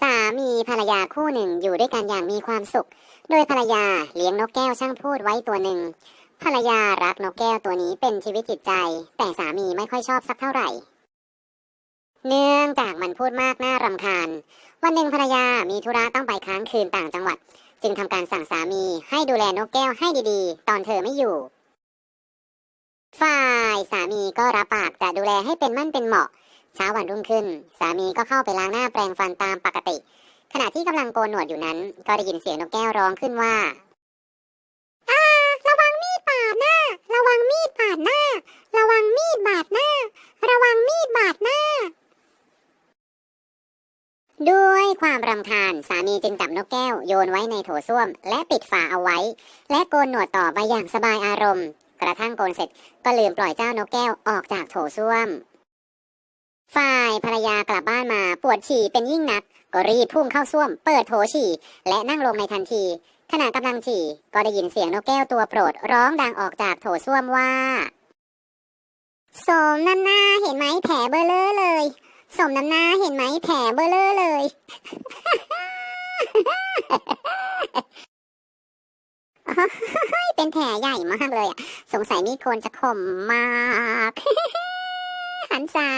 สามีภรรยาคู่หนึ่งอยู่ด้วยกันอย่างมีความสุข โดยภรรยาเลี้ยงนกแก้วช่างพูดไว้ตัวหนึ่ง ภรรยารักนกแก้วตัวนี้เป็นชีวิตจิตใจ แต่สามีไม่ค่อยชอบสักเท่าไหร่ เนื่องจากมันพูดมากน่ารำคาญ วันหนึ่งภรรยามีธุระต้องไปค้างคืนต่างจังหวัด จึงทำการสั่งสามีให้ดูแลนกแก้วให้ดีๆ ตอนเธอไม่อยู่ ฝ่ายสามีก็รับปากจะดูแลให้เป็นมั่นเป็นเหมาะ เช้าวันรุ่งขึ้น สามีก็เข้าไปล้างหน้าแปรงฟันตามปกติ ขณะที่กำลังโกนหนวดอยู่นั้น ก็ได้ยินเสียงนกแก้วร้องขึ้นว่าอาระวังมีดบาดหน้า ระวังมีดบาดหน้า ระวังมีดบาดหน้า ระวังมีดบาดหน้า ด้วยความรำคาญสามีจึงจับนกแก้วโยนไว้ในโถส้วม และปิดฝาเอาไว้ และโกนหนวดต่อไปอย่างสบายอารมณ์ กระทั่งโกนเสร็จก็ลืมปล่อยเจ้านกแก้วออกจากโถส้วม ฝ่ายภรรยากลับบ้านมาปวดฉี่เป็นยิ่งนัก ก็รีบพุ่งเข้าส้วม เปิดโถฉี่ และนั่งลงในทันที ขณะกำลังฉี่ ก็ได้ยินเสียงนกแก้วตัวโปรด ร้องดังออกจากโถส้วมว่าสมน้ำหน้าเห็นไหมแผลเบลเลอเลยสมน้ำหน้าเห็นไหมแผลเบลเลอเลย เป็นแผลใหญ่มากเลยอะสงสัยมีคนจะข่มมาก หันษา